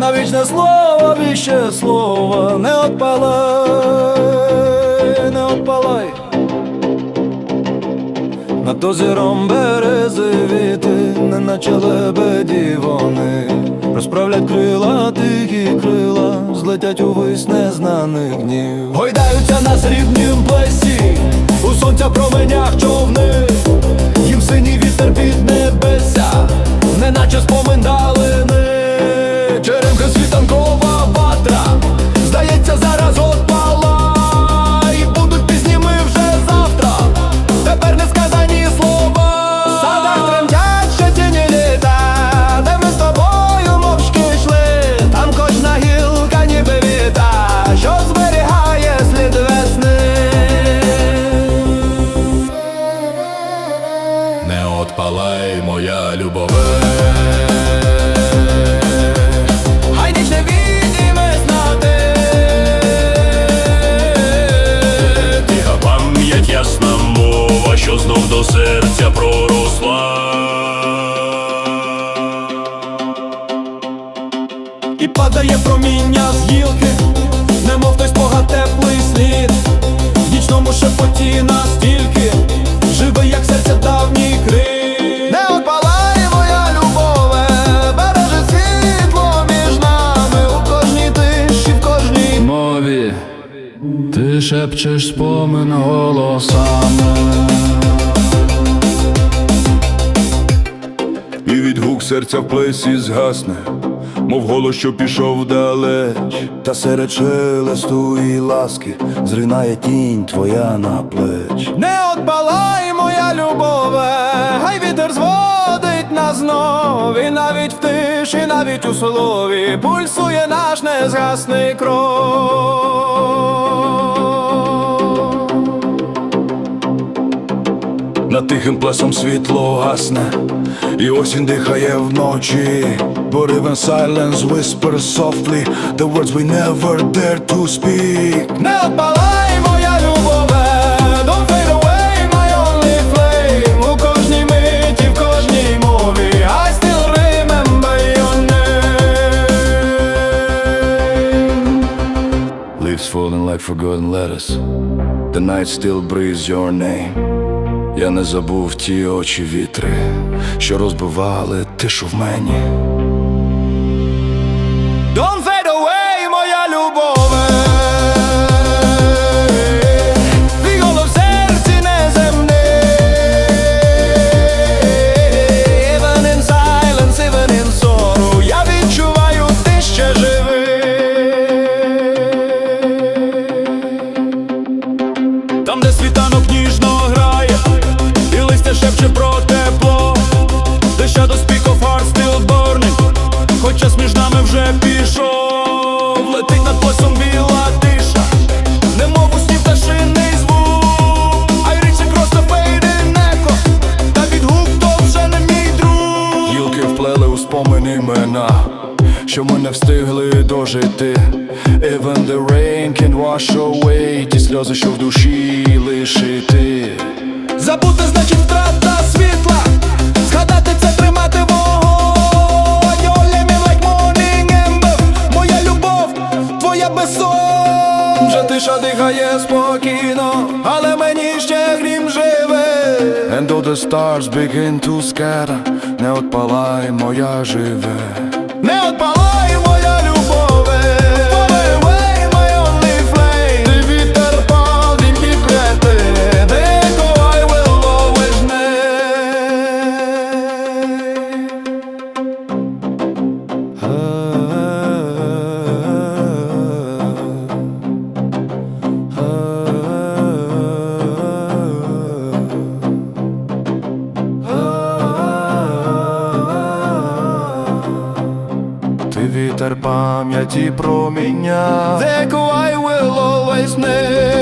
на вічне слово, віще слово, не отпалай, не отпалай. Над озером берези віти, неначе лебеді вони. Розправлять крила, тихі крила, злетять увись незнаних днів. Гойдаються на срібнім плесі, у сонця променях човни. Їм синій вітер під небеся, неначе падає проміння з гілки, немов той спогад теплий слід, в нічному шепоті настільки, живе, як серце давній крик. Не отпалай, моя любове, бережи світло між нами у кожній тиші, в кожній мові, ти шепчеш спомин голосами. І відгук серця в плесі згасне, мов голос, що пішов далеч, та серед шелесту і ласки зринає тінь твоя на плеч. Не отпалай, моя любове, хай вітер зводить нас знов І навіть в тиші, навіть у слові пульсує наш незгасний кров. Над тихим плесом світло гасне, і осінь дихає вночі. But even silence whispers softly the words we never dare to speak. Не отпалай, моя любове, don't fade away, my only flame У кожній миті, в кожній мові I still remember your name Leaves falling like forgotten letters. The night still breathes your name. Я не забув ті очі вітри, що розбивали тишу в мені. Shadow speak of heart still burning Хоч час між нами вже пішов. Летить над плесом біла тиша. Немов у сні пташиний звук. I reach across the fading echo. Та відгук то вже не мій друг. Гілки вплели у спомин імена, що ми не встигли дожити. Even the rain can wash away ті сльози, що в душі лишити. Забути значить втрата світла And though the stars begin to scatter, не отпалай, моя живе. Не отпалай, вітер пам'яті проміння. The I will always name